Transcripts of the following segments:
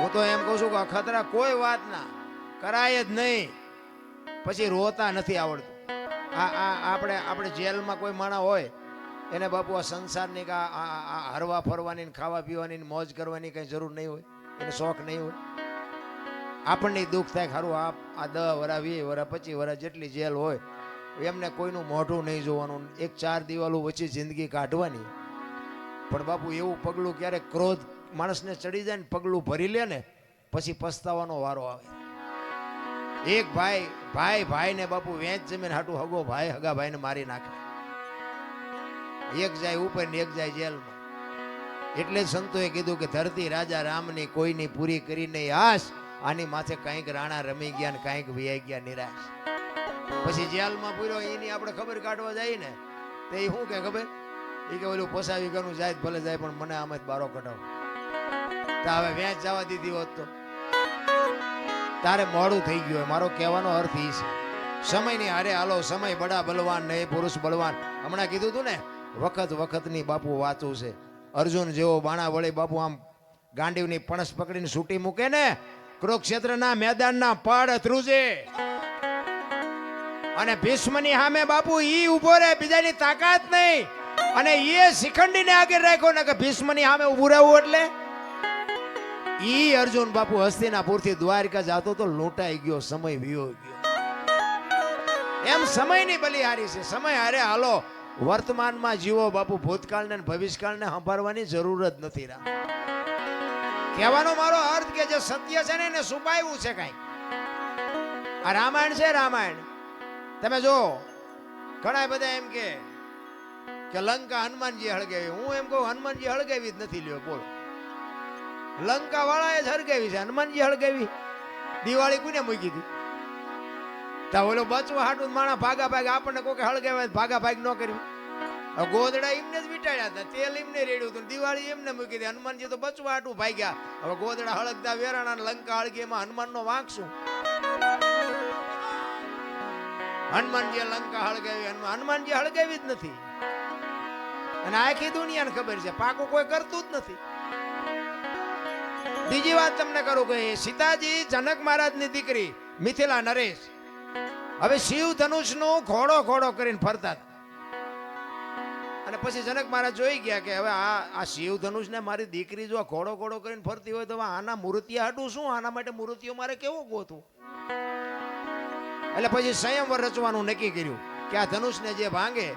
હું તો એમ કહું છું કે અખતરા કોઈ વાત ના કરાય જ નહીં. પછી રોતા નથી આવડતું. આ આ, આપણે આપણે જેલમાં કોઈ માણા હોય, એને બાપુ આ સંસારની કા હરવા ફરવાની ખાવા પીવાની મોજ કરવાની કઈ જરૂર નહીં હોય. એને શોખ નહીં હોય. આપણને દુઃખ થાય ખરું આ આ દસ વરા, વીસ વરા, પચીસ વરા જેટલી જેલ હોય, એમને કોઈનું મોઢું નહીં જોવાનું. એક ચાર દિવાલો વચ્ચે જિંદગી કાઢવાની. પણ બાપુ એવું પગલું ક્યારેક ક્રોધ માણસને ચડી જાય ને પગલું ભરી લે ને, પછી પસ્તાવાનો વારો આવે. એક ભાઈ ભાઈ, ભાઈને બાપુ વેચ જમીન હાટું હગો, ભાઈ હગા ભાઈને મારી નાખે. એક જાય ઉપર ને એક જાય જેલમાં. એટલે સંતોએ કીધું કે ધરતી રાજા રામની કોઈની પૂરી કરીને આશ આની માથે કંઈક રાણા રમી ગયા ને કંઈક વ્યાઈ ગયા નિરાશ. પછી જેલમાં પૂર્યો, એની આપણે ખબર કાઢવા જાય ને, તો શું કે ખબર? એ કે ઓલું પોસાવી ગયું જાય ભલે જાય, પણ મને આમ જ બારો કઢાવો. તો હવે વેચ જવા દીધી હોત તો. તારે મોડું થઈ ગયું મારો કહેવાનો અર્થ એ છે. સમયની હારે હાલો, સમય બડા બલવાન ને પુરુષ બલવાન. હમણાં કીધું તું ને, વખત વખતની બાપુ વાતું છે. અર્જુન જેવો બાણા વળી બાપુ આમ ગાંડીવની પણસ પકડીને છૂટી મૂકે ને, કુરુક્ષેત્રના મેદાનના પડ ધ્રુજે. અને ભીષ્મની સામે બાપુ ઈ ઊભો રહે, બીજાની તાકાત નહીં. અને એ શિખંડીને આગળ રાખ્યો ને કે ભીષ્મની સામે ઉભું રહેવું એટલે ઈ અર્જુન બાપુ હસ્તિનાપુરથી દ્વારકા જાતો તો લૂંટાઈ ગયો, સમય વિયો ગયો. એમ સમયની બલિહારી છે. સમય હારે હાલો, વર્તમાનમાં જીવો બાપુ ભૂતકાળને ભવિષ્યકાળને સંભાળવાની જરૂર જ નથી રા કહેવાનો મારો અર્થ કે જે સત્ય છે ને એને છુપાયું છે કાંઈ. આ રામાયણ છે રામાયણ. તમે જો, ઘણા બધા એમ કે લંકા હનુમાનજી હળગાવી. હું એમ કહું, હનુમાનજી હળગાવી જ નથી લ્યો, બોલો. લંકા વાળાએ જ હળગાવી છે, હનુમાનજી હળગાવી. દિવાળી કોને મૂકી હતી? તા ઓલો બચવા હાટું માણા ભાગા ભાગ આપણને કોઈ હળગાવે ભાગા ભાગ ન કર્યું. ગોદડા એમને જ વીટાડ્યા હતા, તેલ એમને રેડ્યું હતું દિવાળી એમને મૂકી હતી. હનુમાનજી તો બચવા હાટું ભાગ્યા. હવે ગોદડા હળગતા વેરાણા લંકા હળગી, એમાં હનુમાનનો વાંક શું? હનુમાનજી લંકા હળગાવી હનુમાન હનુમાનજી હળગાવી જ નથી. અને આખી દુનિયાને ખબર છે, પાકું કોઈ કરતું જ નથી. બીજી વાત તમને કરું કે સીતાજી જનક મહારાજની દીકરી મિથિલા નરેશ. હવે શિવ ધનુષનું ઘોડો ઘોડો કરીને ફરતા અને પછી જનક મહારાજ જોઈ ગયા કે હવે આ આ શિવ ધનુષને મારી દીકરી જો ઘોડો ઘોડો કરીને ફરતી હોય તો આના મૂર્તિ હાટું શું? આના માટે મૂર્તિઓ મારે કેવો ગોતું એટલે પછી સંયમવર રચવાનું નક્કી કર્યું કે આ ધનુષને જે ભાંગે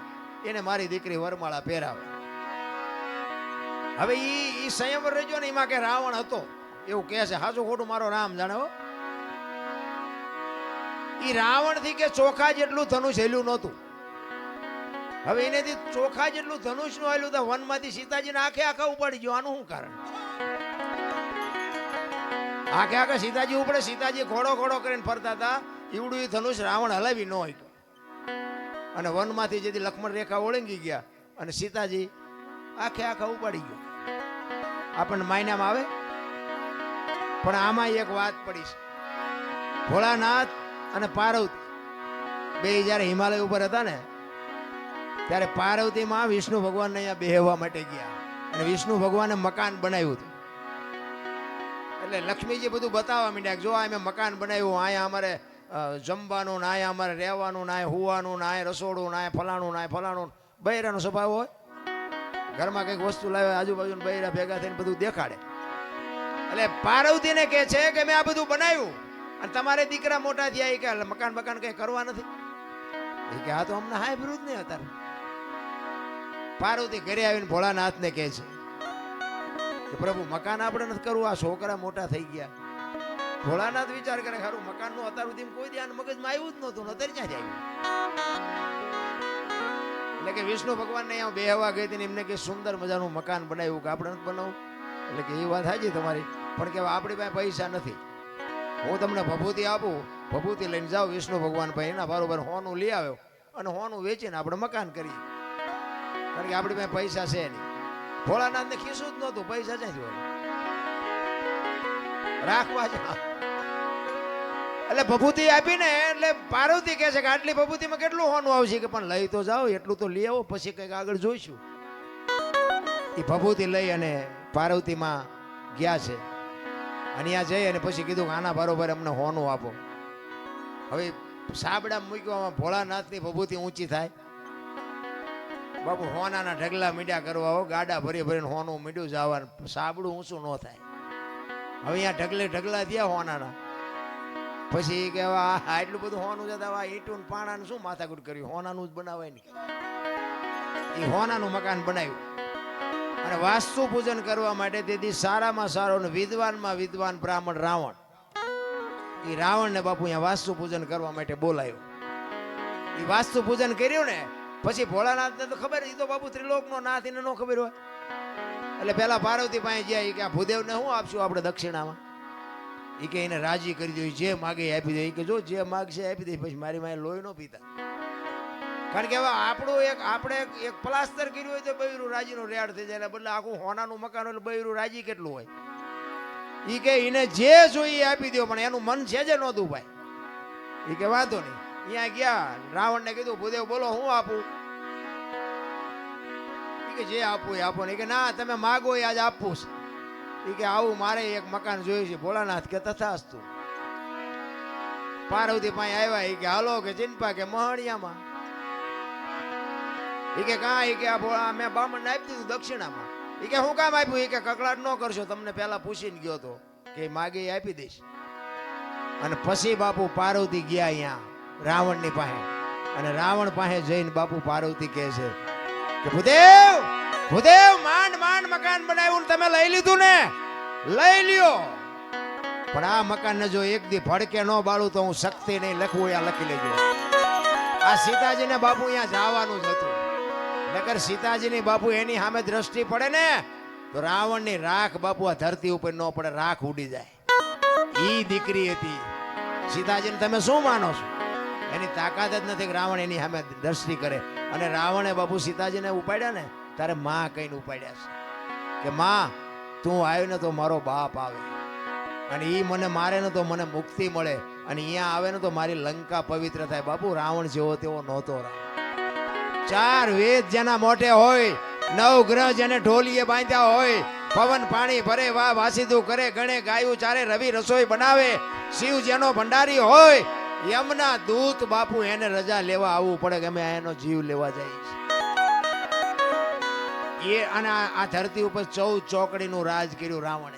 એને મારી દીકરી વરમાળા પહેરાવે. હવે ઈ સંયમવર રચ્યો ને એમાં કે રાવણ હતો. એવું કહે છે, હાજુ ખોટું મારો રામ જાણે હો. એ રાવણથી કે ચોખા જેટલું ધનુષ હેલ્યું નહોતું. હવે એનેથી ચોખા જેટલું ધનુષનું હેલ્યું તો વનમાંથી સીતાજીને આખે આખા ઉપાડી ગયો. આનું શું કારણ? આખે આખા સીતાજી ઉપડે, સીતાજી ઘોડો ઘોડો કરીને ફરતા હતા. એવડું એ ધનુષ રાવણ હલાવી ન હોય અને વનમાંથી જેથી લક્ષ્મણ રેખા ઓળંગી ગયા અને સીતાજી આખે આખા ઉપાડી ગયો. આપણને માયનામાં આવે? પણ આમાં એક વાત પડી છે. ભોળાનાથ અને પાર્વતી બે જ્યારે હિમાલય ઉપર હતા ને, ત્યારે પાર્વતીમાં વિષ્ણુ ભગવાનને અહીંયા બેહવા માટે ગયા. અને વિષ્ણુ ભગવાને મકાન બનાવ્યું હતું. એટલે લક્ષ્મીજી બધું બતાવવા માંડ્યા જો આ મેં મકાન બનાવ્યું અહીંયા અમારે જમવાનું ના અહીંયા અમારે રહેવાનું ના હોવાનું ના રસોડું ના ફલાણું ના ફલાણું બૈરાનો સ્વભાવ હોય. ઘરમાં કંઈક વસ્તુ લાવે આજુબાજુ બૈરા ભેગા થઈને બધું દેખાડે. એટલે પાર્વતીને કહે છે કે મેં આ બધું બનાવ્યું. અને તમારે દીકરા મોટા થયા કે મકાન બકાન કઈ કરવા નથી. એ કે, આ તો અમને હાય વિરુદ્ધ નહીં અત્યારે. પાર્વતી ઘરે આવીને ભોળાનાથને કહે છે કે, પ્રભુ, મકાન આપણે નથી કરવું, આ છોકરા મોટા થઈ ગયા. ભોળાનાથ વિચાર કરે ખરું મકાનનું અત્યાર સુધી કોઈ ધ્યાન મગજમાં આવ્યું જ નહોતું, અત્યારે ક્યાં જાય? એટલે કે વિષ્ણુ ભગવાનને અહીંયા બેહવા ગઈ હતી એમને કે, સુંદર મજાનું મકાન બનાવ્યું કે આપણે નથી બનાવવું? એટલે કે, એ વાત સાચી તમારી. પણ કે આપણી પાસે પૈસા નથી. હું તમને ભભૂતિ આપું, ભભૂતિ લઈને જાઓ વિષ્ણુ ભગવાન ભાઈ એના બરોબર હોનું લઈ આવ્યો અને હોનું વેચીને આપણે મકાન કરીએ. કારણ કે આપણી પાસે પૈસા છે નહીં. ભોળાનાથને ખીસું જ નહોતું, પૈસા ક્યાંથી હોય? રાખવા જ એટલે ભભૂતિ આપીને, એટલે પાર્વતી કહે છે કે આટલી ભભૂતિમાં કેટલું હોનું આવશે? કે પણ લઈ તો જાઓ, એટલું તો લઈ આવો, પછી કંઈક આગળ જોઈશું. એ ભભૂતિ લઈ અને પાર્વતીમાં ગયા છે. અને ત્યાં જઈ અને પછી કીધું આના બરોબર અમને હોનું આપો. હવે સાબડા મૂક્યો ભોળાનાથની ભભૂતિ ઊંચી થાય. બાપુ, હોનાના ઢગલા મીડ્યા કરવા હો ગાડા ભરી ભરીને હોનું મીડ્યું જવાનું સાબડું ઊંચું ન થાય. હવે અહીંયા ઢગલે ઢગલા થયા હોનાના. પછી કે, આ એટલું બધું હોનું જતા આ ઈંટું પાણાનું શું માથાકૂટ કર્યું? હોનાનું જ બનાવાય ને. એ હોનાનું મકાન બનાવ્યું. અને વાસ્તુ પૂજન કરવા માટે તેથી સારામાં સારો ને વિદ્વાનમાં વિદ્વાન બ્રાહ્મણ રાવણ. એ રાવણને બાપુ અહીંયા વાસ્તુ પૂજન કરવા માટે બોલાયો. એ વાસ્તુ પૂજન કર્યું ને, પછી ભોળાનાથને તો ખબર એ તો બાપુ ત્રિલોકનો નાથ, એને ન ખબર હોય. એટલે પેલા પાર્વતી પાસે ગયા કે આ ભૂદેવને શું આપશું આપણે દક્ષિણામાં? એ કે એને રાજી કરી દો જે માગે આપી દે. એ કે જો જે માગશે આપી દે, પછી મારી માએ લોહી ન પીતા. કારણ કે હવે આપણું એક, આપણે એક- પ્લાસ્ટર કર્યું હોય તો બૈરું રાજીનું રેડ થઈ જાય બદલે આખું હોનાનું મકાન એટલે બૈરું રાજી કેટલું હોય? એ કે એને જે જોઈએ એ આપી દો પણ એનું મન છે જે નહોતું ભાઈ. એ કે વાંધો નહીં. અહીંયા ગયા, રાવણને કીધું, ભૂદેવ બોલો, હું આપું? કે જે આપવું એ આપો ને. કે ના, તમે માગો એ આજ આપવું છે. ઈ કે આવું મારે એક મકાન જોયું છે, ભોળાનાથ કે તથાસ્તુ. પાર્વતી પાસે આવ્યા એ કે, હાલો કે ચિંપા કે મહણિયામાં. ઈ કે કાં એ કે આ ભોળા, મેં બામણ આપી દીધું દક્ષિણામાં. એ કે હું કામ આપ્યું? એ કે કકળાટ ન કરશો, તમને પહેલા પૂછીને ગયો તો. કે માગે આપી દઈશ. અને પછી બાપુ પાર્વતી ગયા અહીંયા, રાવણની પાસે. અને રાવણ પાસે જઈને બાપુ પાર્વતી કહે છે કે, ભૂદેવ ભૂદેવ, માંડ માંડ મકાન બનાવ્યું તમે લઈ લીધું ને? લઈ લ્યો. પણ આ મકાન ને જો એક દી ભડકે ન બાળું તો હું શક્તિ નહીં લખવું અહીંયા લખી લેજો. આ સીતાજીને બાપુ અહીંયા જવાનું જ હતું. નકર સીતાજીની બાપુ એની સામે દ્રષ્ટિ પડે ને, તો રાવણની રાખ બાપુ આ ધરતી ઉપર ન પડે, રાખ ઉડી જાય. ઈ દીકરી હતી. સીતાજીને તમે શું માનો છો? એની તાકાત જ નથી રાવણ એની સામે દ્રષ્ટિ કરે. અને રાવણે બાપુ સીતાજીને ઉપાડ્યા ને તારે માં કહીને ઉપાડ્યા છે કે, માં, તું આવ્યો ને તો મારો બાપ આવે. અને ઈ મને મારે ને તો મને મુક્તિ મળે. અને અહીંયા આવે ને તો મારી લંકા પવિત્ર થાય. બાપુ રાવણ જેવો તેવો નહોતો રામ ચાર વેદ જેના મોઢે હોય, નવ ગ્રહ જેને ઢોલીએ બાંધ્યા હોય, પવન, પાણી ભરે, વાહ, વાસીદું કરે, ગણે, ગાયું, ચારે, રવિ, રસોઈ બનાવે, શિવ જેનો ભંડારી હોય, યમના દૂત બાપુ એને રજા લેવા આવવું પડે કે અમે એનો જીવ લેવા જઈએ એ અને આ ધરતી ઉપર ચૌદ ચોકડીનું રાજ કર્યું રાવણે.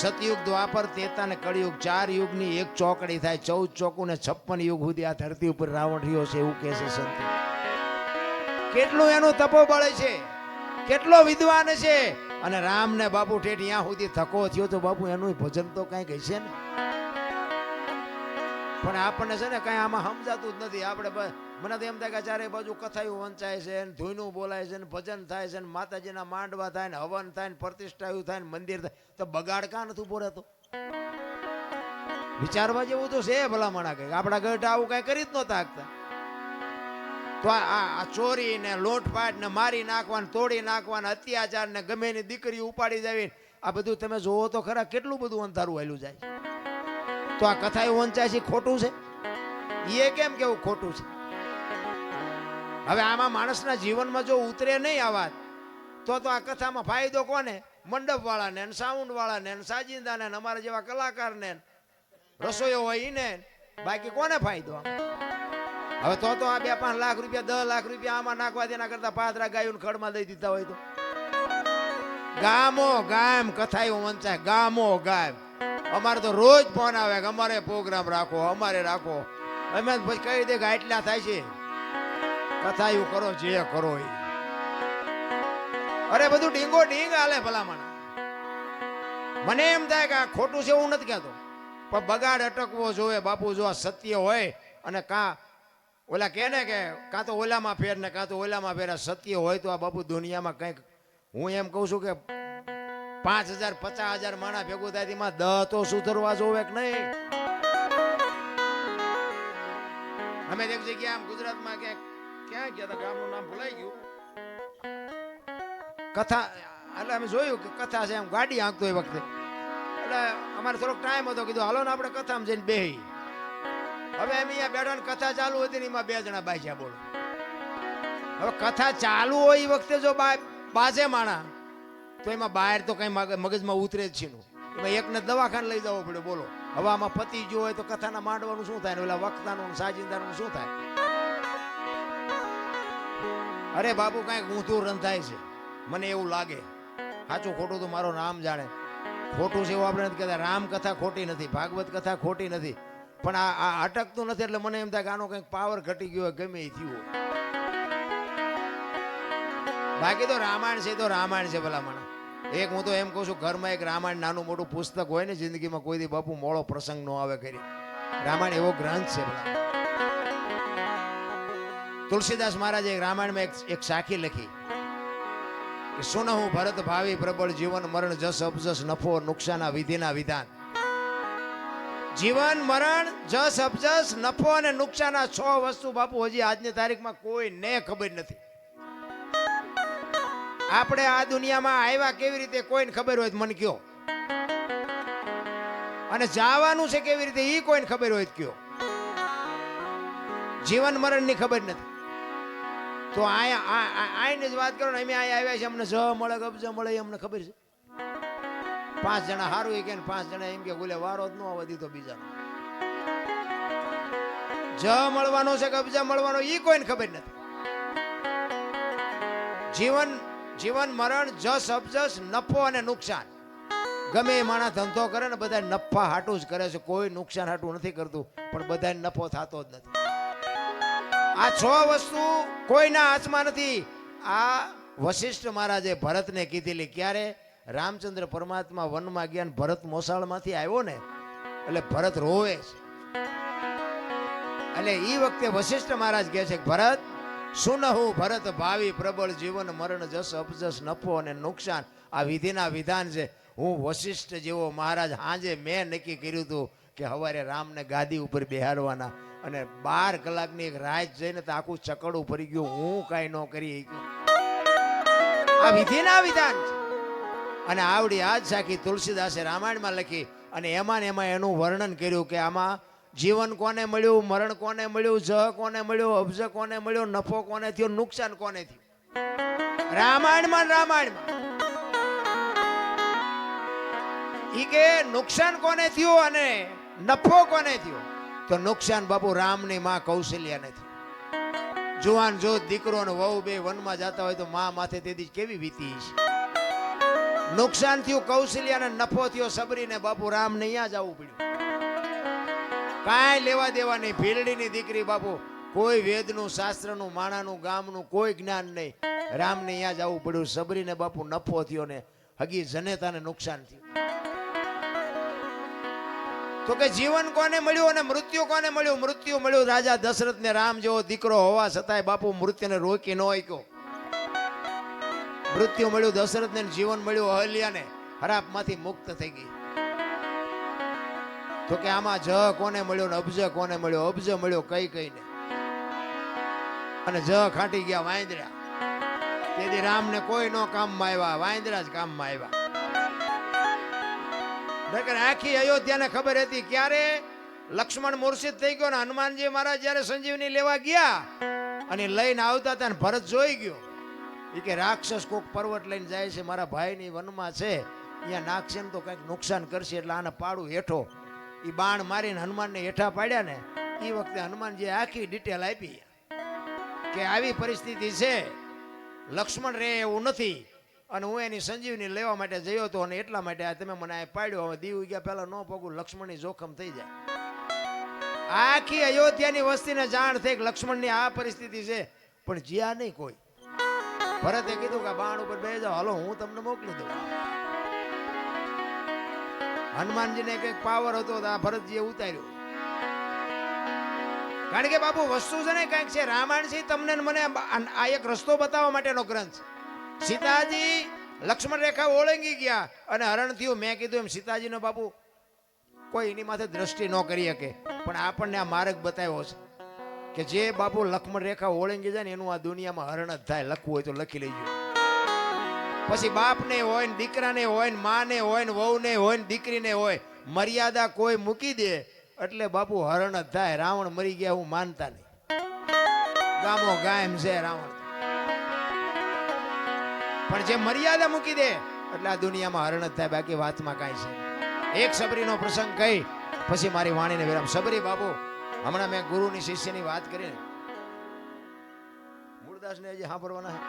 સતયુગ દ્વાપર તેતા ને કળિયુગ, ચાર યુગની એક ચોકડી થાય, ચૌદ ચોકુ ને છપ્પન યુગ સુધી આ ધરતી ઉપર રાવણ રહ્યો છે એવું કહે છે સંતો. કેટલું એનું તપોબળ છે? કેટલો વિદ્વાન છે? અને રામને બાપુ ઠેઠ ત્યાં સુધી થકો થયો તો બાપુ એનું ભજન તો કઈ હશે ને? પણ આપણને છે ને કઈ આમાં સમજાતું જ નથી. આપણે મને તો એમ થાય કે ચારે બાજુ કથાયું વંચાય છે ને, ધૂનું બોલાય છે ને, ભજન થાય છે ને, માતાજીના માંડવા થાય ને, હવન થાય ને, પ્રતિષ્ઠાયું થાય ને, મંદિર થાય. તો બગાડ કા નથી ઊભો રહેતો? વિચારવા જેવું તો છે ભલામણા કઈ આપણા ગઢ આવું કઈ કરી જ નહોતા શકતા તો આ- ચોરી ને લોટપાટ ને મારી નાખવાને, તોડી નાખવાને અત્યાચાર ને ગમે એની દીકરી ઉપાડી જાવી આ બધું તમે જોવો તો ખરા કેટલું બધું અંધારું હાલ્યું જાય તો આ કથા એ વંચાય છે, ખોટું છે? એ કેમ કેવું ખોટું છે? હવે આમાં માણસના જીવનમાં જો ઉતરે નહીં આ વાત, તો તો આ કથામાં ફાયદો કોને? મંડપ વાળાને સાઉન્ડ વાળાને સાજિંદાને અમારા જેવા કલાકારને ને, રસોઈયો હોય એને બાકી કોને ફાયદો? હવે તો તો આ બે પાંચ લાખ રૂપિયા, દસ લાખ રૂપિયા આમાં નાખવા દેના કરતા પાત્રા ગાયું ખડમાં દઈ દીધા હોય તો. ગામો ગામ, કથાયું વંચાય. ગામો ગામ. અમારે તો રોજ ફોન આવે કે અમારે પ્રોગ્રામ રાખો, અમારે રાખો. અમે પછી કહી દે કે આટલા થાય છે. કથાયું કરો, જે કરો એ. અરે બધું ડીંગો ડીંગ હાલે ભલામણ. મને એમ થાય કે આ ખોટું છે, હું નથી કહેતો. પણ બગાડ અટકવો જોવે, બાપુ જો આ સત્ય હોય અને કાં ઓલા કહે ને કે, કાં તો ઓલામાં ફેર ને કાં તો ઓલામાં ફેર સત્ય હોય તો આ બાપુ દુનિયામાં કંઈક, હું એમ કહું છું કે પાંચ હજાર, પચાસ હજાર માણા ભેગું થાય તેમાં દહ તો સુધરવા જોવે કે નહીં? અમે એક જગ્યા આમ ગુજરાતમાં કે ક્યાં ગયા હતા ગામનું નામ ભૂલાઈ ગયું. કથા, એટલે અમે જોયું કે કથા છે, એમ ગાડી આંકતો એ વખતે. એટલે અમારે થોડોક ટાઈમ હતો, કીધું હાલો ને આપણે કથામાં જઈને બેહી હવે એમ અહીંયા બેઠા કથા ચાલુ હતી ને એમાં બે જણા બાજ્યા બોલો. હવે કથા ચાલુ હોય એ વખતે જો બાજે માણા, તો એમાં બહાર તો કઈ મગજમાં ઉતરે જ છે નું એમાં એકને દવાખાને લઈ જવો પડ્યો, બોલો. હવે આમાં પતિ જો હોય તો કથાના માંડવાનું શું થાય? ઓલા વખતાનું સાજિંદાનું શું થાય? અરે બાપુ, કાંઈક ઊંધું રંધાય છે. મને એવું લાગે. સાચું ખોટું તો મારો નામ જાણે. ખોટું છે એવું આપણે નથી કહેતા. રામ કથા ખોટી નથી, ભાગવત કથા ખોટી નથી. પણ આ અટકતું નથી એટલે મને એમ થાય કે આનો કંઈક પાવર ઘટી ગયો ગમે એ થયું બાકી તો રામાયણ છે તો રામાયણ છે ભલા મને એક હું તો એમ કહું છું, ઘરમાં એક રામાયણ નાનું મોટું પુસ્તક હોય ને, જિંદગીમાં કોઈ દી બાપુ મોળો પ્રસંગ નો આવે કરી રામાયણ એવો ગ્રંથ છે ભલા. તુલસીદાસ મહારાજે રામાયણમાં એક એક સાખી લખી કે, સુનહું ભરત ભાવિ પ્રબળ જીવન મરણ જસ અપજસ નફો નુકસાન વિધિના વિધાન. જીવન, મરણ, જસ, અપજસ, નફો અને નુકસાન આ છ વસ્તુ બાપુ, હજી આજની તારીખમાં કોઈને ખબર નથી. આપણે આ દુનિયામાં આવ્યા કેવી રીતે કોઈને ખબર હોય મન કયો અને જવાનું છે કેવી રીતે એ કોઈને ખબર હોય કયો જીવન, મરણની ખબર નથી. તો આ- આઈને જ વાત કરો ને, અમે અહીંયા આવ્યા છે અમને જ મળે કબજ મળે એ અમને ખબર છે. પાંચ જણા સારું કે પાંચ જણા એમ કે બોલે વારો જ ન આવવા દીધો બીજાનો. જ મળવાનો છે કબજા મળવાનો એ કોઈને ખબર નથી. જીવન જીવન મરણ, જસ, અબજસ, નફો અને નુકસાન. ગમે એ માણસ ધંધો કરે ને બધા નફા હાટું જ કરે છે. કોઈ નુકસાન હાટું નથી કરતું, પણ બધા નફો થતો જ નથી. આ છ વસ્તુ કોઈના હાથમાં નથી. આ વશિષ્ઠ મહારાજે ભરતને કીધેલી, ક્યારે રામચંદ્ર પરમાત્મા વનમાં ગયા ભરત મોસાળમાંથી આવ્યો ને, એટલે ભરત રોવે છે. એટલે એ વખતે વશિષ્ઠ મહારાજ કહે છે ભરત સુનહું ભરત ભાવિ પ્રબળ જીવન મરણ જસ અપજસ નફો અને નુકસાન. આ વિધિના વિધાન છે. હું વશિષ્ઠ જેવો મહારાજ હાજે મેં નક્કી કર્યું હતું કે હવારે રામને ગાદી ઉપર બેહાડવાના અને બાર કલાકની એક રાત જઈને તો આખું ચકડું ફરી ગયું. હું કાંઈ ન કરી. આ વિધિના વિધાન છે. અને આવડી આજ સાખી તુલસીદાસે રામાયણમાં લખી અને એમાં ને એમાં એનું વર્ણન કર્યું કે આમાં જીવન કોને મળ્યું, મરણ કોને મળ્યું જ કોને મળ્યું, અબજ કોને મળ્યો, નફો કોને થયો, નુકસાન કોને થયું? રામાયણમાં રામાયણમાં. ઈ કે નુકસાન કોને થયું અને નફો કોને થયો? તો નુકસાન બાપુ રામની માં કૌશલ્યાને થયું જુવાન જો દીકરો ને વહુ બે વનમાં જતા હોય તો માં માથે તેથી કેવી વીતી છે નુકસાન થયું કૌશલ્યાને નફો થયો, સબરીને બાપુ રામ ને અહીંયા જવું પડ્યું. કાંઈ લેવા દેવા નહીં, ભીલડીની દીકરી બાપુ, કોઈ વેદનું, શાસ્ત્રનું, માણાનું, ગામનું, કોઈ જ્ઞાન નહીં. રામને અહીંયા જવું પડ્યું, સબરીને બાપુ નફો થયો ને હગી જનેતાને નુકસાન થયું. તો કે જીવન કોને મળ્યું અને મૃત્યુ કોને મળ્યું? મૃત્યુ મળ્યું રાજા દશરથ ને રામ જેવો દીકરો હોવા છતાંય બાપુ મૃત્યુને રોકી ન શક્યો મૃત્યુ મળ્યું, દશરથને જીવન મળ્યું, અહલ્યાને હરાપમાંથી મુક્ત થઈ ગઈ. તો કે આમાં જ કોને મળ્યો ને અબજ કોને મળ્યો? અબજ મળ્યો કઈ કઈને. અને જ ખાટી ગયા વાંદરા. તેથી રામને કોઈ નો કામમાં આવ્યા, વાંદરા જ કામમાં આવ્યા. નકર આખી અયોધ્યાને ખબર હતી ક્યારે લક્ષ્મણ મૂર્છિત થઈ ગયો ને હનુમાનજી મહારાજ જ્યારે સંજીવની લેવા ગયા અને લઈને આવતા હતા ભરત જોઈ ગયો. એ કે રાક્ષસ કોક પર્વત લઈને જાય છે, મારા ભાઈની વનમાં છે અહીંયા નાખશે ને તો કંઈક નુકસાન કરશે, એટલે આને પાડું હેઠો. એ બાણ મારીને હનુમાનને હેઠા પાડ્યા ને એ વખતે હનુમાનજીએ આખી ડિટેલ આપી કે આવી પરિસ્થિતિ છે, લક્ષ્મણ રે એવું નથી, અને હું એની સંજીવની લેવા માટે જયો હતો અને એટલા માટે આ તમે મને આ પાડ્યો, હવે દીવ ગયા પહેલા ન પગું લક્ષ્મણની જોખમ થઈ જાય. આખી અયોધ્યાની વસ્તીને જાણ થઈ કે લક્ષ્મણની આ પરિસ્થિતિ છે, પણ જ્યાં નહીં કોઈ. ભરતે કીધું કે બાણ ઉપર બે જાઓ. હાલો, હું તમને મોકલી દઉં. હનુમાનજીને કંઈક પાવર હતો તો આ ભરતજીએ ઉતાર્યો. કારણ કે બાપુ, વસ્તુ છે ને કંઈક છે. રામાયણ છે, તમને મને આ આ એક રસ્તો બતાવવા માટેનો ગ્રંથ સીતાજી લક્ષ્મણ રેખા ઓળંગી ગયા અને હરણ થયું. મેં કીધું એમ, સીતાજીનો બાપુ, કોઈ એની માથે દ્રષ્ટિ ન કરી શકે, પણ આપણને આ માર્ગ બતાવ્યો છે. કે જે બાપુ લક્ષ્મણ રેખા ઓળંગી જાય ને એનું આ દુનિયામાં હરણ જ થાય, લખવું હોય તો લખી લેજો. પછી બાપને હોય ને દીકરાને હોય ને માને હોય ને વહુને હોય ને દીકરીને હોય, મર્યાદા કોઈ મૂકી દે, એટલે બાપુ હરણ જ થાય. રાવણ મરી ગયા હું માનતા નહીં. ગામો ગાયમ છે રાવણ. પણ જે મર્યાદા મૂકી દે, એટલે આ દુનિયામાં હરણ જ થાય. બાકી વાતમાં કાંઈ છે. એક સબરીનો પ્રસંગ કહી, પછી મારી વાણીને વિરામ. સબરી બાબુ હમણાં મેં ગુરુની શિષ્યની વાત કરી ને હજી સાંભળવાના છે.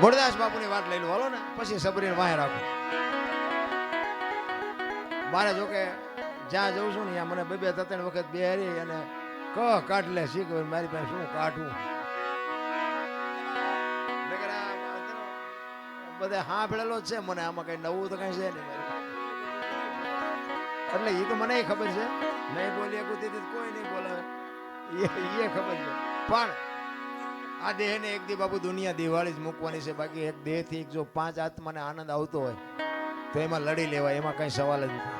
મૂળદાસ બાપુની વાત લઈ લો, હાલો ને. પછી સબરીને વાહે રાખો. મારે જોકે જ્યાં જઉં છું ને, ત્યાં મને બે બે, ત્રણ વખત બેહારી અને ક કાઢ લે શીખ મારી પાસે શું કાઢવું? બધે સાંભળેલો જ છે, મને આમાં કઈ નવું તો કઈ છે નહીં. એટલે એ તો મને ખબર છે. નહીં બોલી શકું તેથી કોઈ નહીં બોલાવે. એ ખબર છે. પણ આ દેહને એક દી બાબુ દુનિયા દિવાળી જ મૂકવાની છે. બાકી એક દેહથી એક જો પાંચ આત્માને આનંદ આવતો હોય તો એમાં લડી લેવાય એમાં કઈ સવાલ જ નથી.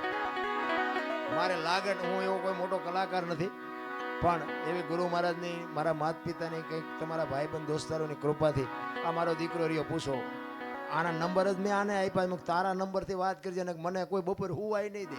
મારે લાગે હું એવો કોઈ મોટો કલાકાર નથી. પણ એવી ગુરુ મહારાજની મારા માતા પિતાની કંઈક તમારા ભાઈબંધ દોસ્તારોની કૃપાથી આ મારો દીકરો રહ્યો. પૂછો આના નંબર જ મેં આને આપ્યા. તારા નંબરથી વાત કરજે અને મને કોઈ બપોર હુવાય નહીં દે.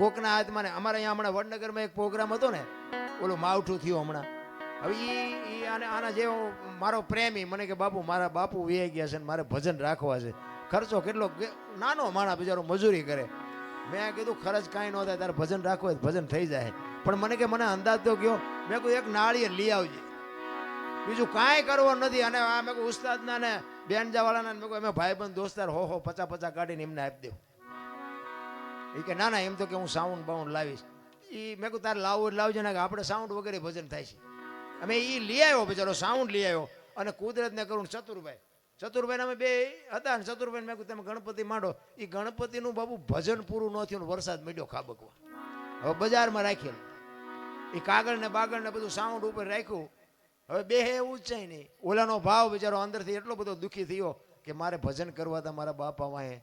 કોકના હાથમાં ને અમારે અહીંયા હમણાં વડનગરમાં એક પ્રોગ્રામ હતો ને, ઓલું માવઠું થયું હમણાં. હવે ઈ આને, આના જેવો મારો પ્રેમી, મને કે બાપુ, મારા બાપુ વ્યાઈ ગયા છે ને મારે ભજન રાખવા છે. ખર્ચો કેટલો નાનો માણા બિચારો મજૂરી કરે. મેં કીધું, ખર્ચ કાંઈ ન થાય, તારે ભજન રાખવું ભજન થઈ જાય. પણ મને કે, મને અંદાજ તો ગયો મેં કહ્યું એક નાળીએ લઈ આવજે. બીજું કાંઈ કરવું નથી. અને આ મેં કહ્યું ઉસ્તાદના ને, બેનજાવાળાના મેં કહ્યું અમે ભાઈબંધ, દોસ્તાર, હો હો પચા પચા કાઢીને એમને આપી દઉં એ કે ના ના એમ તો કે હું સાઉન્ડ બાઉન્ડ લાવીશ. એ મેં કહ્યું તારે લાવવું લાવજો ને કે આપણે સાઉન્ડ વગેરે ભજન થાય છે. અમે એ લઈ આવ્યો બિચારો સાઉન્ડ લઈ આવ્યો. અને કુદરતને કરું ચતુરભાઈ. ચતુરભાઈ અમે બે હતા ને ચતુરભાઈ મેં કહું તમે ગણપતિ માંડો. એ ગણપતિનું બાબુ ભજન પૂરું ન થયું વરસાદ મળ્યો ખાબકવા. હવે બજારમાં રાખેલું. એ કાગળ ને બાગળ ને બધું સાઉન્ડ ઉપર રાખ્યું. હવે બે એવું જ નહીં ઓલાનો ભાવ બિચારો અંદરથી એટલો બધો દુઃખી થયો કે મારે ભજન કરવા હતા મારા બાપા વાંહે.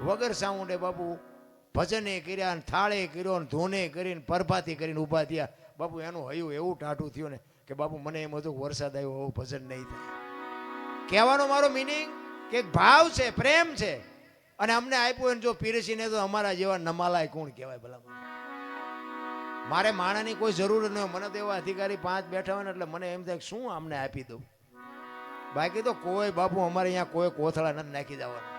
વગર સાઉન્ડે બાપુ ભજને કર્યા ને થાળે કર્યો ને ધૂને કરીને પરભાથી કરીને ઊભા થયા. બાપુ એનું હયું એવું ટાઢું થયું ને કે બાપુ મને એમ હતું વરસાદ આવ્યો એવું ભજન નહીં થાય. કહેવાનો મારો મિનિંગ કે ભાવ છે, પ્રેમ છે. અને અમને આપ્યું એને જો પીરસીને તો અમારા જેવા નમાલાય કોણ કહેવાય ભલા મારે માણાની કોઈ જરૂર ન હોય. મને તો એવા અધિકારી પાંચ બેઠા હોય ને એટલે મને એમ થાય શું અમને આપી દઉં? બાકી તો કોઈ બાપુ અમારે અહીંયા કોઈ કોથળા નથી નાખી જવાના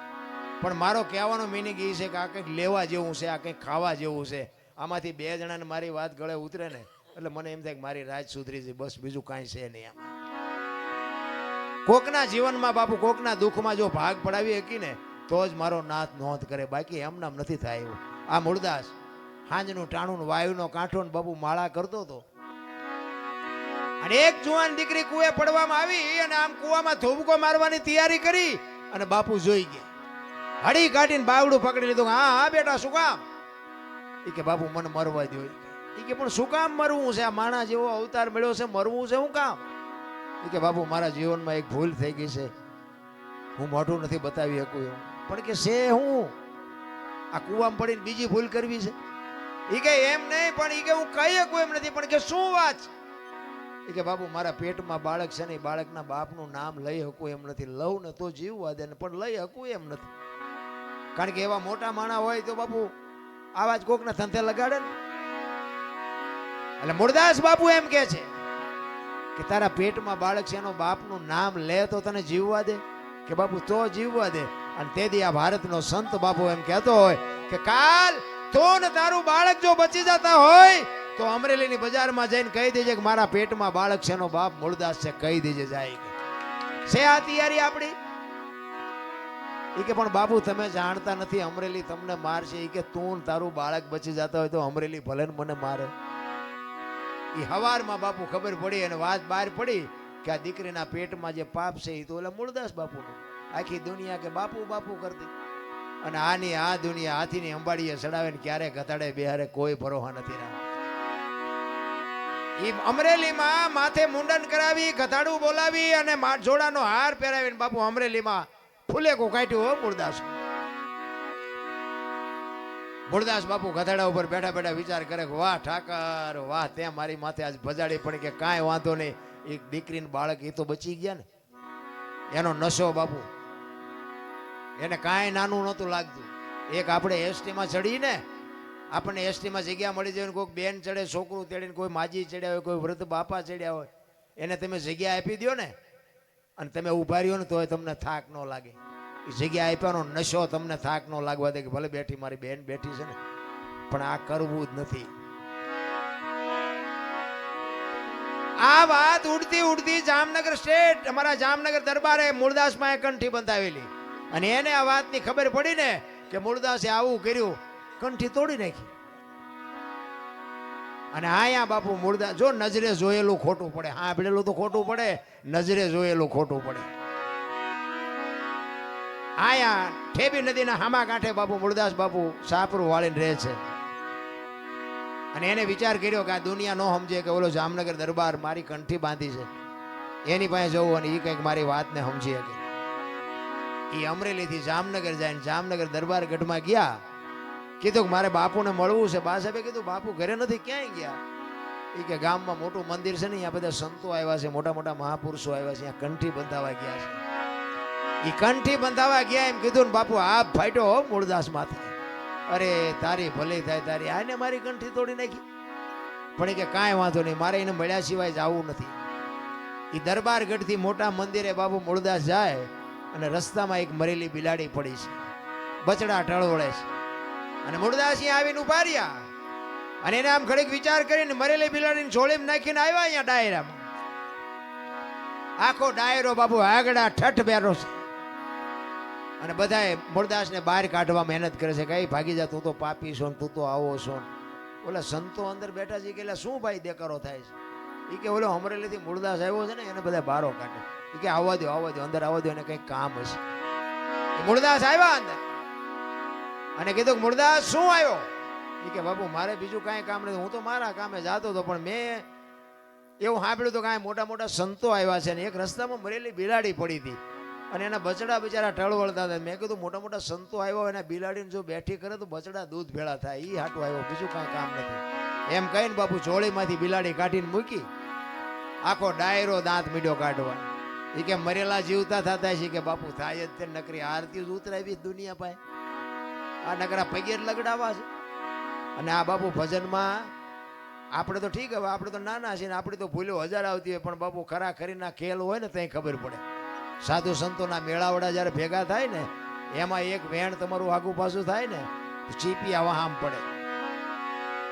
પણ મારો કહેવાનો મિનિંગ એ છે કે આ કંઈક લેવા જેવું છે, આ કંઈક ખાવા જેવું છે. આમાંથી બે જણાને મારી વાત ગળે ઉતરે ને, એટલે મને એમ થાય કે મારી રાજ સુધરી છે, બસ બીજું કાંઈ છે નહીં આમાં કોકના જીવનમાં બાપુ, કોકના દુઃખમાં જો ભાગ પડાવી શકી ને, તો જ મારો નાથ નોંધ કરે. બાકી એમનામ નથી થાય એવું. આ મૂળદાસ હાંજનું ટાણું વાયુનો કાંઠો ને બાપુ માળા કરતો હતો. અને એક જુવાન દીકરી કુએ પડવામાં આવી અને આમ કુવામાં ધોબકો મારવાની તૈયારી કરી અને બાપુ જોઈ ગયા. હળી કાઢીને બાવડું પકડી લીધું. હા હા, બેટા, શું કામ? એ કે બાપુ મને મરવા દો એ કે, પણ શું કામ મરવું છે? આ માણા જેવો અવતાર મળ્યો છે, મરવું છે શું કામ? એ કે બાપુ મારા જીવનમાં એક ભૂલ થઈ ગઈ છે. હું મોઢું નથી બતાવી શકું એવું. પણ કે, છે હું? આ કૂવામાં પડીને બીજી ભૂલ કરવી છે? એ કે, એમ નહીં, પણ એ કે, હું કહી શકું એમ નથી. પણ કે, શું વાત છે? એ કે બાપુ મારા પેટમાં બાળક છે ને એ બાળકના બાપનું નામ લઈ શકું એમ નથી. લઉં ને તો જીવવા દે ને, પણ લઈ શકું એમ નથી. કારણ કે એવા મોટા માણા હોય તો બાપુ આવા જ કોકના ધંધે લગાડે ને. એટલે મુરદાસ બાપુ એમ કે છે કે તારા પેટમાં બાળક છે, એનો બાપનું નામ લે તો તને જીવવા દે. કે બાપુ તો જીવવા દે. અને તેથી આ ભારતનો સંત બાપુ એમ કહેતો હોય કે કાલ તો ને તારું બાળક જો બચી જતા હોય તો અમરેલીની બજારમાં જઈને કહી દેજે કે મારા પેટમાં બાળક છે, એનો બાપ મૂળદાસ છે, કહી દેજે જાય છે આ તૈયારી આપણી? એ કે, પણ બાપુ, તમે જાણતા નથી અમરેલી તમને મારશે. એ કે, તું તારું બાળક બચી જતા હોય તો અમરેલી ભલે મને મારે. એ હવારમાં બાપુ ખબર પડી અને વાત બહાર પડી કે આ દીકરીના પેટમાં જે પાપ છે એ તો ઓલા મૂળદાસ બાપુનું. આખી દુનિયા કે બાપુ બાપુ કરતી. અને આની આ દુનિયા હાથીની અંબાડીએ ચડાવે ને ક્યારે ઘટાડે બિહારે કોઈ ભરોહા નથી રહ્યા ઈ અમરેલીમાં માથે મુંડન કરાવી ઘટાડું બોલાવી અને જોડાનો હાર પહેરાવીને બાપુ અમરેલીમાં ફૂલેકું કાઢ્યું હો મૂળદાસ મૂળદાસ બાપુ ગધાડા ઉપર બેઠા બેઠા વિચાર કરે કે, વાહ, ઠાકર, વાહ, તે મારી માથે આજ ભજાડી પડી કે કાંઈ વાંધો નહીં. એક દીકરીને બાળક એ તો બચી ગયા ને. એનો નશો બાપુ. એને કાંઈ નાનું નહોતું લાગતું. એક આપણે એસટીમાં ચડીને આપણને એસટીમાં જગ્યા મળી જાય ને કોઈક બેન ચડે, છોકરું ચડીને કોઈ માજી ચડ્યા હોય, કોઈ વૃદ્ધ બાપા ચડ્યા હોય, એને તમે જગ્યા આપી દો ને. અને તમે ઊભા રહ્યો ને તોય તમને થાક ન લાગે. એ જગ્યા આપ્યાનો નશો તમને થાક ન લાગવા દે કે ભલે બેઠી મારી બેન બેઠી છે ને, પણ આ કરવું જ નથી. આ વાત ઉડતી ઉડતી જામનગર સ્ટેટ, અમારા જામનગર દરબારે મૂળદાસમાં કંઠી બંધાવેલી. અને એને આ વાતની ખબર પડી ને કે મૂળદાસે આવું કર્યું. કંઠી તોડી નાખી. અને આયા બાપુ મુર્દા જો નજરે જોયેલું ખોટું પડે. હા ભીડેલું તો ખોટું પડે. નજરે જોયેલું ખોટું પડે. આયા ઠેબી નદીના હામા કાંઠે બાપુ મુરદાસ બાપુ સાપરું વાળીને રહે છે. અને એને વિચાર કર્યો કે આ દુનિયા નો સમજે કે ઓલો જામનગર દરબાર મારી કંઠી બાંધી છે. એની પાસે જવું અને એ કંઈક મારી વાતને સમજી શકે. એ અમરેલીથી જામનગર જાય જામનગર દરબાર ગઢમાં ગયા. કીધું કે મારે બાપુને મળવું છે. બા સાહેબે કીધું, બાપુ ઘરે નથી, ક્યાંય ગયા? એ કે, ગામમાં મોટું મંદિર છે ને, અહીંયા બધા સંતો આવ્યા છે, મોટા મોટા મહાપુરુષો આવ્યા છે, અહીંયા કંઠી બંધાવા ગયા છે. એ કંઠી બંધાવા ગયા, એમ કીધું ને, બાપુ આ ફાટ્યો મૂળદાસ માથે અરે, તારી ભલે થાય, તારી, આને મારી કંઠી તોડી નાખી? પણ એ કે, કાંઈ વાંધો નહીં, મારે એને મળ્યા સિવાય જવું નથી. એ દરબાર ગઢથી મોટા મંદિરે બાપુ મૂળદાસ જાય અને રસ્તામાં એક મરેલી બિલાડી પડી છે. બચડા ટળવળે છે. અને મૂળદાસ આવીને રહ્યા. અને એને આમ ઘડીક વિચાર કરીને મરેલી બિલાડીને જોડીમાં નાખીને આવ્યા અહીંયા ડાયરામાં. આખો ડાયરો બાપુ આગડા ઠઠ બેરો છે. અને બધાએ મૂળદાસને બહાર કાઢવા મહેનત કરે છે કઈ ભાગી જા, તું તો પાપી છો તું તો આવો છો. ઓલા સંતો અંદર બેઠા છે કે શું ભાઈ દેકારો થાય છે? એ કે, ઓલો અમરેલીથી મૂળદાસ આવ્યો છે ને, એને બધા બારો કાઢે. કે, આવવા દો આવવા દો અંદર આવવા દો એને કંઈક કામ હશે. મૂળદાસ આવ્યા અંદર. અને કીધું કે મૂળદાસ શું આવ્યો? એ કે, બાપુ, મારે બીજું કાંઈ કામ નથી. હું તો મારા કામે જાતો હતો, પણ મેં એવું સાંભળ્યું તો કાંઈ મોટા મોટા સંતો આવ્યા છે ને એક રસ્તામાં મરેલી બિલાડી પડી હતી. અને એના બચડા બિચારા ટળવળતા હતા. મેં કીધું, મોટા મોટા સંતો આવ્યા એના બિલાડીને જો બેઠી કરે તો બચડા દૂધ ભેળા થાય. એ હાટું આવ્યો, બીજું કાંઈ કામ નથી. એમ કહીને બાપુ ચોળીમાંથી બિલાડી કાઢીને મૂકી. આખો ડાયરો દાંત મીડ્યો કાઢવા. એ કે, મરેલા જીવતા થતા છે. કે, બાપુ, થાય જ તે નકરી. આરતી જ ઉતરાવી દુનિયા પાસે. આ નકરા પગે લગડાવા છે. અને આ બાપુ ભજનમાં આપણે તો ઠીક હવે, આપણે તો નાના છીએ ને આપણી તો ભૂલો હજાર આવતી હોય, પણ બાપુ ખરા ખરીના ખેલ હોય ને ત્યાં ખબર પડે. સાધુ સંતોના મેળાવડા જ્યારે ભેગા થાય ને, એમાં એક વેણ તમારું આગુ પાછું થાય ને ચીપી આવા આમ પડે.